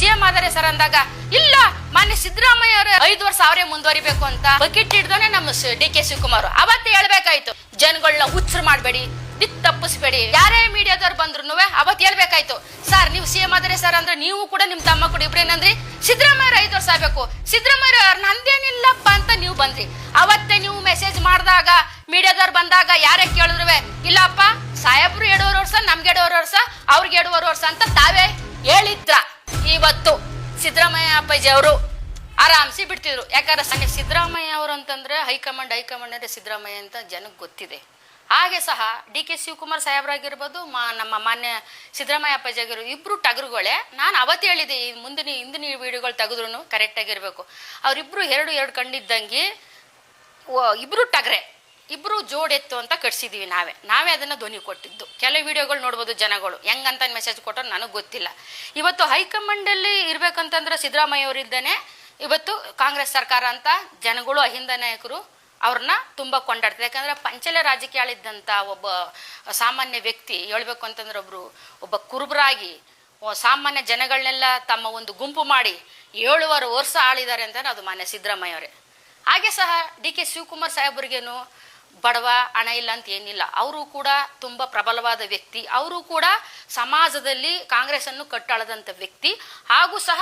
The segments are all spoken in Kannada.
ಸಿಎಂ ಆದರೆ ಸರ್ ಅಂದಾಗ, ಇಲ್ಲ, ಮಾನ್ಯ ಸಿದ್ದರಾಮಯ್ಯ ಅವರು ಐದು ವರ್ಷ ಅವರೇ ಮುಂದುವರಿಬೇಕು ಅಂತ ಬಕೆಟ್ ಹಿಡ್ದೋನೆ ನಮ್ಮ ಡಿ ಕೆ ಶಿವಕುಮಾರ್ ಅವತ್ತೇ ಹೇಳ್ಬೇಕಾಯ್ತು ಜನಗಳನ್ನ ಹುಚ್ಚರು ಮಾಡಬೇಡಿ ದಿಕ್ ತಪ್ಪಿಸ್ಬೇಡಿ. ಯಾರೇ ಮೀಡಿಯಾದವ್ರು ಬಂದ್ರು ಅವತ್ತು ಹೇಳ್ಬೇಕಾಯ್ತು. ಸರ್, ನೀವು ಸಿಎಂ ಆದರೆ ಸರ್ ಅಂದ್ರೆ ನೀವು ಕೂಡ ನಿಮ್ ತಮ್ಮ ಕೂಡ ಇಬ್ರೇನಂದ್ರಿ ಸಿದ್ದರಾಮಯ್ಯ ಐದು ವರ್ಷ ಆಗ್ಬೇಕು. ಸಿದ್ದರಾಮಯ್ಯ ನಂದೇನಿಲ್ಲಪ್ಪ ಅಂತ ನೀವು ಬಂದ್ರಿ. ಅವತ್ತೇ ನೀವು ಮೆಸೇಜ್ ಮಾಡಿದಾಗ, ಮೀಡಿಯಾದವ್ರು ಬಂದಾಗ ಯಾರೇ ಕೇಳಿದ್ರು ಇಲ್ಲಪ್ಪ, ಸಾಹೇಬ್ರು ಎರಡೂವರೆ ವರ್ಷ, ನಮ್ಗೆ ಎರಡೂವರೆ ವರ್ಷ, ಅವ್ರಿಗೆ ಎರಡೂವರೆ ವರ್ಷ ಅಂತ ತಾವೇ ಹೇಳಿದ್ರ. ಇವತ್ತು ಸಿದ್ದರಾಮಯ್ಯ ಅಪ್ಪಾಜಿ ಅವರು ಆರಾಮ್ಸಿ ಬಿಡ್ತಿದ್ರು. ಯಾಕಂದ್ರೆ ಸಣ್ಣ ಸಿದ್ದರಾಮಯ್ಯ ಅವರು ಅಂತಂದ್ರೆ ಹೈಕಮಾಂಡ್ ಹೈಕಮಾಂಡ್ ಅಂದ್ರೆ ಸಿದ್ದರಾಮಯ್ಯ ಅಂತ ಜನಕ್ಕೆ ಗೊತ್ತಿದೆ. ಹಾಗೆ ಸಹ ಡಿ ಕೆ ಶಿವಕುಮಾರ್ ಸಾಹೇಬ್ರಾಗಿರ್ಬೋದು, ಮಾ ನಮ್ಮ ಮಾನ್ಯ ಸಿದ್ದರಾಮಯ್ಯ ಅಪ್ಪಾಜಿ ಆಗಿರೋ ಇಬ್ರು ಟಗರುಗಳೇ, ನಾನು ಅವತ್ತು ಹೇಳಿದೆ, ಈ ಮುಂದಿನ ಹಿಂದಿನ ವಿಡಿಯೋಗಳು ತೆಗೆದ್ರು ಕರೆಕ್ಟಾಗಿರ್ಬೇಕು ಅವರಿಬ್ರು ಎರಡು ಎರಡು ಕಂಡಿದ್ದಂಗೆ ಇಬ್ರು ಟಗರೆ. ಇಬ್ರು ಜೋಡೆತ್ತು ಅಂತ ಕಟ್ಸಿದ್ದೀವಿ ನಾವೇ. ನಾವೇ ಅದನ್ನ ಧ್ವನಿ ಕೊಟ್ಟಿದ್ದು. ಕೆಲವು ವಿಡಿಯೋಗಳು ನೋಡ್ಬೋದು ಜನಗಳು. ಹೆಂಗಂತ ಮೆಸೇಜ್ ಕೊಟ್ಟರು ನನಗೆ ಗೊತ್ತಿಲ್ಲ. ಇವತ್ತು ಹೈಕಮಾಂಡಲ್ಲಿ ಇರ್ಬೇಕಂತಂದ್ರೆ ಸಿದ್ದರಾಮಯ್ಯ ಅವರಿದ್ದಾನೆ ಇವತ್ತು ಕಾಂಗ್ರೆಸ್ ಸರ್ಕಾರ ಅಂತ ಜನಗಳು, ಅಹಿಂದ ನಾಯಕರು ಅವ್ರನ್ನ ತುಂಬ ಕೊಂಡಾಡ್ತಾರೆ. ಯಾಕಂದ್ರೆ ಪಂಚಲೆ ರಾಜಕೀಯ ಆಳಿದ್ದಂಥ ಒಬ್ಬ ಸಾಮಾನ್ಯ ವ್ಯಕ್ತಿ, ಹೇಳ್ಬೇಕು ಅಂತಂದ್ರೆ ಒಬ್ಬರು ಒಬ್ಬ ಕುರುಬರಾಗಿ ಸಾಮಾನ್ಯ ಜನಗಳನ್ನೆಲ್ಲ ತಮ್ಮ ಒಂದು ಗುಂಪು ಮಾಡಿ ಏಳುವರೆ ವರ್ಷ ಆಳಿದ್ದಾರೆ ಅಂತ ಅದು ಮಾನ್ಯ ಸಿದ್ದರಾಮಯ್ಯ ಅವರೇ. ಹಾಗೆ ಸಹ ಡಿ ಕೆ ಶಿವಕುಮಾರ್ ಸಾಹೇಬ್ರಿಗೇನು ಬಡವ ಹಣ ಇಲ್ಲ ಅಂತ ಏನಿಲ್ಲ. ಅವರು ಕೂಡ ತುಂಬ ಪ್ರಬಲವಾದ ವ್ಯಕ್ತಿ. ಅವರು ಕೂಡ ಸಮಾಜದಲ್ಲಿ ಕಾಂಗ್ರೆಸ್ಸನ್ನು ಕಟ್ಟಾಳದಂಥ ವ್ಯಕ್ತಿ. ಹಾಗೂ ಸಹ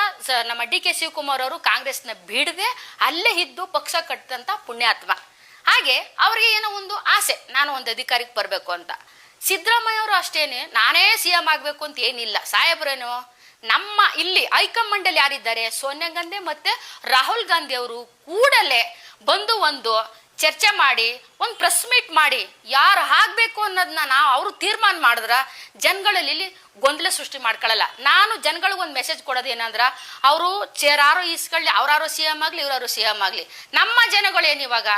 ನಮ್ಮ ಡಿ ಕೆ ಶಿವಕುಮಾರ್ ಅವರು ಕಾಂಗ್ರೆಸ್ನ ಬಿಡದೆ ಅಲ್ಲೇ ಇದ್ದು ಪಕ್ಷ ಕಟ್ಟಿದಂಥ ಪುಣ್ಯಾತ್ಮ. ಹಾಗೆ ಅವರಿಗೆ ಏನೋ ಒಂದು ಆಸೆ, ನಾನು ಒಂದು ಅಧಿಕಾರಿಗೆ ಬರಬೇಕು ಅಂತ. ಸಿದ್ದರಾಮಯ್ಯ ಅವರು ಅಷ್ಟೇನೆ, ನಾನೇ ಸಿ ಎಂ ಆಗಬೇಕು ಅಂತ ಏನಿಲ್ಲ. ಸಾಹೇಬ್ರೇನು, ನಮ್ಮ ಇಲ್ಲಿ ಹೈಕಮಾಂಡಲ್ಲಿ ಯಾರಿದ್ದಾರೆ? ಸೋನಿಯಾ ಗಾಂಧಿ ಮತ್ತೆ ರಾಹುಲ್ ಗಾಂಧಿ ಅವರು ಕೂಡಲೇ ಬಂದು ಒಂದು ಚರ್ಚೆ ಮಾಡಿ, ಒಂದು ಪ್ರೆಸ್ ಮೀಟ್ ಮಾಡಿ, ಯಾರು ಆಗ್ಬೇಕು ಅನ್ನೋದನ್ನ ನಾವು ಅವರು ತೀರ್ಮಾನ ಮಾಡಿದ್ರ ಜನಗಳಲ್ಲಿ ಗೊಂದಲ ಸೃಷ್ಟಿ ಮಾಡ್ಕೊಳ್ಳಲ್ಲ ನಾನು ಜನಗಳಿಗೆ ಒಂದು ಮೆಸೇಜ್ ಕೊಡೋದು ಏನಂದ್ರೆ, ಅವರು ಚೇರಾರು ಇಸ್ಕೊಳ್ಳಿ ಅವ್ರಾರು ಸಿ ಎಂ ಆಗಲಿ, ಇವರಾರು ಸಿ ಎಂ ಆಗಲಿ. ನಮ್ಮ ಜನಗಳು ಏನು ಇವಾಗ?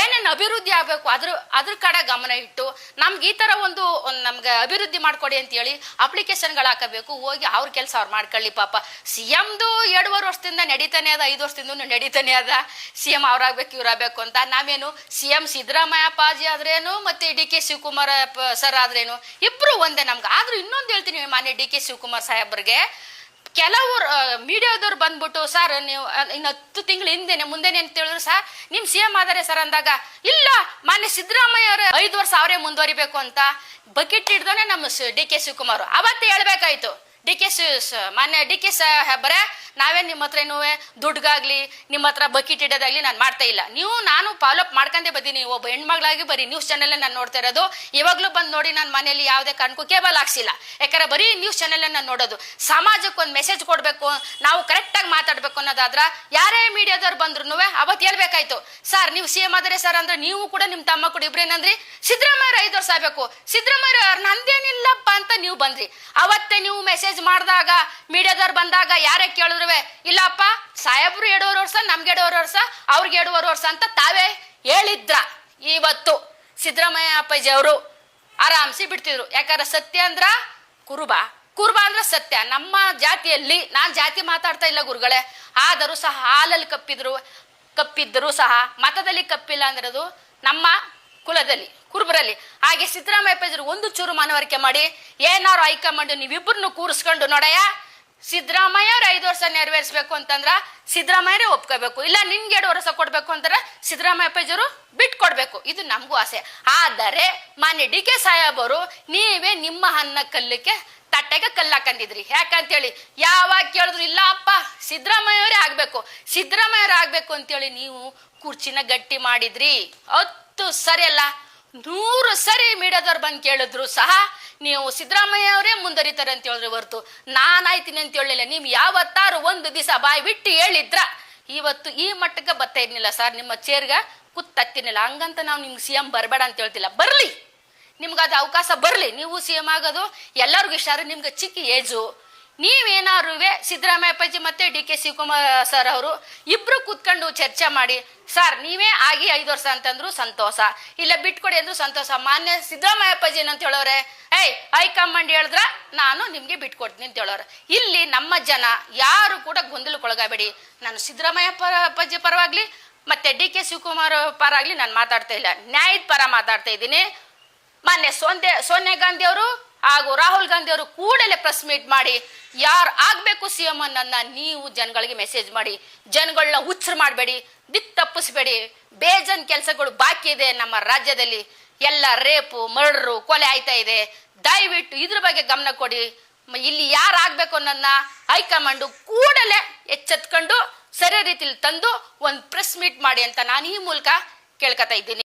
ಏನೇನು ಅಭಿವೃದ್ಧಿ ಆಗಬೇಕು ಅದ್ರ ಅದ್ರ ಕಡೆ ಗಮನ ಇಟ್ಟು, ನಮ್ಗೆ ಈ ಥರ ಒಂದು ಒಂದು ನಮ್ಗೆ ಅಭಿವೃದ್ಧಿ ಮಾಡಿಕೊಡಿ ಅಂತೇಳಿ ಅಪ್ಲಿಕೇಶನ್ಗಳು ಹಾಕಬೇಕು. ಹೋಗಿ ಅವ್ರ ಕೆಲಸ ಅವ್ರು ಮಾಡ್ಕೊಳ್ಳಿ ಪಾಪ. ಸಿ ಎಮ್ದು ಎರಡುವರೆ ವರ್ಷದಿಂದ ನಡೀತಾನೆ ಅದ, ಐದು ವರ್ಷದಿಂದ ನಡೀತಾನೆ ಅದ. ಸಿ ಎಂ ಅವ್ರಾಗಬೇಕು ಇವ್ರಾಗಬೇಕು ಅಂತ ನಾವೇನು ಸಿ ಎಂ ಸಿದ್ದರಾಮಯ್ಯ ಪಾಜಿ ಆದ್ರೇನು? ಮತ್ತೆ ಡಿ ಕೆ ಶಿವಕುಮಾರ್ ಸರ್ ಆದ್ರೇನು? ಇಬ್ರು ಒಂದೇ ನಮ್ಗೆ. ಆದ್ರೂ ಇನ್ನೊಂದು ಹೇಳ್ತೀನಿ ಮಾನ್ಯ ಡಿ ಕೆ ಶಿವಕುಮಾರ್ ಸಾಹೇಬ್ರಿಗೆ. ಕೆಲವರು ಮೀಡಿಯಾದವ್ರು ಬಂದ್ಬಿಟ್ಟು, ಸರ್, ನೀವು ಇನ್ನು ಹತ್ತು ತಿಂಗಳು ಹಿಂದೆನೆ, ಮುಂದೆನೆ ಅಂತ ಹೇಳಿದ್ರು ಸರ್, ನಿಮ್ ಸಿ ಎಂ ಆದರೆ ಸರ್ ಅಂದಾಗ, ಇಲ್ಲ, ಮಾನ್ಯ ಸಿದ್ದರಾಮಯ್ಯ ಅವರು ಐದು ವರ್ಷ ಅವರೇ ಮುಂದುವರಿಬೇಕು ಅಂತ ಬಕೆಟ್ ಹಿಡ್ದೋನೆ ನಮ್ಮ ಡಿ ಕೆ ಶಿವಕುಮಾರ್. ಅವತ್ತೇ ಹೇಳ್ಬೇಕಾಯ್ತು. ಡಿ ಕೆ ಮಾನ್ಯ ಡಿ ಕೆ ಸಾಹೇಬ್ರೆ, ನಾವೇ ನಿಮ್ಮ ಹತ್ರ ಏನೂ ದುಡ್ಗಾಗ್ಲಿ, ನಿಮ್ಮ ಹತ್ರ ಬಕೆಟ್ ಇಡೋದಾಗ್ಲಿ ನಾನು ಮಾಡ್ತಾ ಇಲ್ಲ. ನೀವು, ನಾನು ಫಾಲೋಅಪ್ ಮಾಡ್ಕೊಂಡೇ ಬಂದೀನಿ ಒಬ್ಬ ಹೆಣ್ಮಗಳಾಗಿ ಬರೀ ನ್ಯೂಸ್ ಚಾನೆಲ್ ನಾನು ನೋಡ್ತಾ ಇರೋದು. ಇವಾಗಲೂ ಬಂದು ನೋಡಿ ನಾನು ಮನೆಯಲ್ಲಿ ಯಾವುದೇ ಕಾರಣಕ್ಕೂ ಕೇಬಲ್ ಹಾಕ್ಸಿಲ್ಲ. ಯಾಕಂದ್ರೆ ಬರೀ ನ್ಯೂಸ್ ಚಾನೆಲ್ ನಾನು ನೋಡೋದು. ಸಮಾಜಕ್ಕೆ ಒಂದು ಮೆಸೇಜ್ ಕೊಡಬೇಕು, ನಾವು ಕರೆಕ್ಟಾಗಿ ಮಾತಾಡಬೇಕು ಅನ್ನೋದಾದ್ರ ಯಾರೇ ಮೀಡಿಯಾದವ್ರು ಬಂದ್ರು ಅವತ್ ಹೇಳ್ಬೇಕಾಯ್ತು. ಸರ್, ನೀವು ಸಿ ಎಂ ಆದರೆ ಸರ್ ಅಂದ್ರೆ ನೀವು ಕೂಡ ನಿಮ್ ತಮ್ಮ ಕೂಡ ಇಬ್ರೇನಂದ್ರಿ ಸಿದ್ದರಾಮಯ್ಯ ಐದು ವರ್ಷ ಆಗ್ಬೇಕು ಸಿದ್ದರಾಮಯ್ಯ ನಂದೇನಿಲ್ಲಪ್ಪ ಅಂತ ನೀವು ಬಂದ್ರಿ. ಅವತ್ತೇ ನೀವು ಮೆಸೇಜ್ ಮಾಡಿದಾಗ, ಮೀಡಿಯಾದವ್ರು ಬಂದಾಗ ಯಾರೇ ಕೇಳಿದ್ರು ಇಲ್ಲಪ್ಪ, ಸಾಹೇಬ್ರು ಎರಡೂವರೆ ವರ್ಷ ನಮ್ಗೆ ಎರಡೂವರೆ ವರ್ಷ ಅವ್ರಿಗೆ ಎರಡೂವರೆ ವರ್ಷ ಅಂತ ತಾವೇ ಹೇಳಿದ್ರ ಇವತ್ತು. ಸಿದ್ದರಾಮಯ್ಯ ಅಪ್ಪಾಜಿ ಅವರು ಆರಾಮ್ಸಿ ಬಿಡ್ತಿದ್ರು. ಯಾಕಂದ್ರೆ ಸತ್ಯ ಅಂದ್ರ ಕುರುಬ. ಕುರುಬ ಅಂದ್ರೆ ಸತ್ಯ. ನಮ್ಮ ಜಾತಿಯಲ್ಲಿ, ನಾನ್ ಜಾತಿ ಮಾತಾಡ್ತಾ ಇಲ್ಲ ಗುರುಗಳೇ. ಆದರೂ ಸಹ ಹಾಲಲ್ಲಿ ಕಪ್ಪಿದ್ರು, ಕಪ್ಪಿದ್ದರೂ ಸಹ ಮತದಲ್ಲಿ ಕಪ್ಪಿಲ್ಲ ಅಂದ್ರದು ನಮ್ಮ ಕುಲದಲ್ಲಿ, ಕುರುಬರಲ್ಲಿ. ಹಾಗೆ ಸಿದ್ದರಾಮಯ್ಯ ಪೇಜರು ಒಂದು ಚೂರು ಮನವರಿಕೆ ಮಾಡಿ, ಏನಾರು ಹೈಕಮಾಂಡ್ ನೀವಿಬ್ಬರನ್ನು ಕೂರಿಸ್ಕೊಂಡು ನೋಡಯ್ಯ ಸಿದ್ದರಾಮಯ್ಯ ಅವ್ರ ಐದು ವರ್ಷ ನೆರವೇರಿಸ್ಬೇಕು ಅಂತಂದ್ರ ಸಿದ್ದರಾಮಯ್ಯರೇ ಒಪ್ಕೋಬೇಕು. ಇಲ್ಲ, ನಿನ್ಗೆ ಎರಡು ವರ್ಷ ಕೊಡ್ಬೇಕು ಅಂದ್ರೆ ಸಿದ್ದರಾಮಯ್ಯ ಬಿಟ್ ಬಿಟ್ಟು ಕೊಡ್ಬೇಕು ಇದು ನಮಗೂ ಆಸೆ. ಆದರೆ ಮಾನ್ಯ ಡಿ ಕೆ ಸಾಹೇಬರು ನೀವೇ ನಿಮ್ಮ ಅನ್ನ ಕಲ್ಲಕ್ಕೆ ತಟ್ಟೆಗೆ ಕಲ್ಲಾಕಂದಿದ್ರಿ. ಯಾಕಂತೇಳಿ? ಯಾವಾಗ ಕೇಳಿದ್ರು ಇಲ್ಲ ಅಪ್ಪ ಸಿದ್ದರಾಮಯ್ಯವರೇ ಆಗ್ಬೇಕು, ಸಿದ್ದರಾಮಯ್ಯವ್ರೇ ಆಗ್ಬೇಕು ಅಂತೇಳಿ ನೀವು ಕುರ್ಚಿನ ಗಟ್ಟಿ ಮಾಡಿದ್ರಿ. ಹತ್ತು ಸರಿ ಅಲ್ಲ, ನೂರು ಸರಿ ಮೀಡಿಯಾದವ್ರು ಬಂದು ಕೇಳಿದ್ರು ಸಹ ನೀವು ಸಿದ್ದರಾಮಯ್ಯ ಅವರೇ ಮುಂದರಿತಾರೆ ಅಂತ ಹೇಳಿದ್ರೆ ಹೊರತು. ನಾನು ಆಯ್ತೀನಿ ಅಂತ ಹೇಳಿಲ್ಲ ನೀವು ಯಾವತ್ತಾರು ಒಂದು ದಿವಸ ಬಾಯಿ ಬಿಟ್ಟು ಹೇಳಿದ್ರ, ಇವತ್ತು ಈ ಮಟ್ಟಕ್ಕೆ ಬರ್ತಾ ಇರ್ಲಿಲ್ಲ ಸರ್. ನಿಮ್ಮ ಚೇರ್ಗ ಕುತ್ತತ್ತಿನಿಲ್ಲ ಹಂಗಂತ ನಾವು ನಿಮ್ಗೆ ಸಿ ಎಂ ಬರಬೇಡ ಅಂತ ಹೇಳ್ತಿಲ್ಲ. ಬರಲಿ. ನಿಮ್ಗೆ ಅದು ಅವಕಾಶ ಬರಲಿ, ನೀವು ಸಿ ಎಂ ಆಗೋದು, ಎಲ್ಲರಿಗೂ ಇಷ್ಟ ಆದ್ರೆ ನಿಮ್ಗೆ ಚಿಕ್ಕ ಏಜು ನೀವೇನಾರು ಸಿದ್ದರಾಮಯ್ಯ ಅಪ್ಪಾಜಿ ಮತ್ತೆ ಡಿ ಕೆ ಶಿವಕುಮಾರ್ ಸರ್ ಅವರು ಇಬ್ರು ಕೂತ್ಕೊಂಡು ಚರ್ಚೆ ಮಾಡಿ ಸರ್ ನೀವೇ ಆಗಿ ಐದು ವರ್ಷ ಅಂತಂದ್ರು ಸಂತೋಷ, ಇಲ್ಲ ಬಿಟ್ಕೊಡಿ ಅಂದ್ರು ಸಂತೋಷ, ಮಾನ್ಯ ಸಿದ್ದರಾಮಯ್ಯ ಅಪ್ಪಾಜಿ ಏನಂತ ಹೇಳೋರೆ, ಏಯ್, ಹೈಕಮಾಂಡ್ ಹೇಳಿದ್ರ ನಾನು ನಿಮ್ಗೆ ಬಿಟ್ಕೊಡ್ತೀನಿ ಅಂತ ಹೇಳೋರು. ಇಲ್ಲಿ ನಮ್ಮ ಜನ ಯಾರು ಕೂಡ ಗೊಂದಲಕ್ಕೊಳಗಬೇಡಿ ನಾನು ಸಿದ್ದರಾಮಯ್ಯ ಪರ ಅಪ್ಪಾಜಿ ಪರವಾಗ್ಲಿ, ಮತ್ತೆ ಡಿ ಕೆ ಶಿವಕುಮಾರ್ ಪರಾಗ್ಲಿ ನಾನು ಮಾತಾಡ್ತಾ ಇಲ್ಲ. ನ್ಯಾಯದ ಪರ ಮಾತಾಡ್ತಾ ಇದ್ದೀನಿ. ಮಾನ್ಯ ಸೋನ್ಯ ಸೋನಿಯಾ ಗಾಂಧಿ ಅವರು ಹಾಗೂ ರಾಹುಲ್ ಗಾಂಧಿ ಅವರು ಕೂಡಲೇ ಪ್ರೆಸ್ ಮೀಟ್ ಮಾಡಿ, ಯಾರು ಆಗ್ಬೇಕು ಸಿ ಎಂ ಅನ್ನ ನೀವು ಜನಗಳಿಗೆ ಮೆಸೇಜ್ ಮಾಡಿ ಜನಗಳನ್ನ ಹುಚ್ಚರು ಮಾಡಬೇಡಿ, ದಿಕ್ ತಪ್ಪಿಸ್ಬೇಡಿ, ಬೇಜನ್ ಕೆಲಸಗಳು ಬಾಕಿ ಇದೆ ನಮ್ಮ ರಾಜ್ಯದಲ್ಲಿ, ಎಲ್ಲ ರೇಪು, ಮರ್ಡ್ರು, ಕೊಲೆ ಆಯ್ತಾ ಇದೆ, ದಯವಿಟ್ಟು ಇದ್ರ ಬಗ್ಗೆ ಗಮನ ಕೊಡಿ ಇಲ್ಲಿ ಯಾರು ಆಗ್ಬೇಕು ಅನ್ನೋದನ್ನ ಹೈಕಮಾಂಡ್ ಕೂಡಲೇ ಎಚ್ಚೆತ್ಕೊಂಡು ಸರಿ ರೀತಿಲಿ ತಂದು ಒಂದು ಪ್ರೆಸ್ ಮೀಟ್ ಮಾಡಿ ಅಂತ ನಾನು ಈ ಮೂಲಕ ಕೇಳ್ಕೊತಾ ಇದ್ದೀನಿ.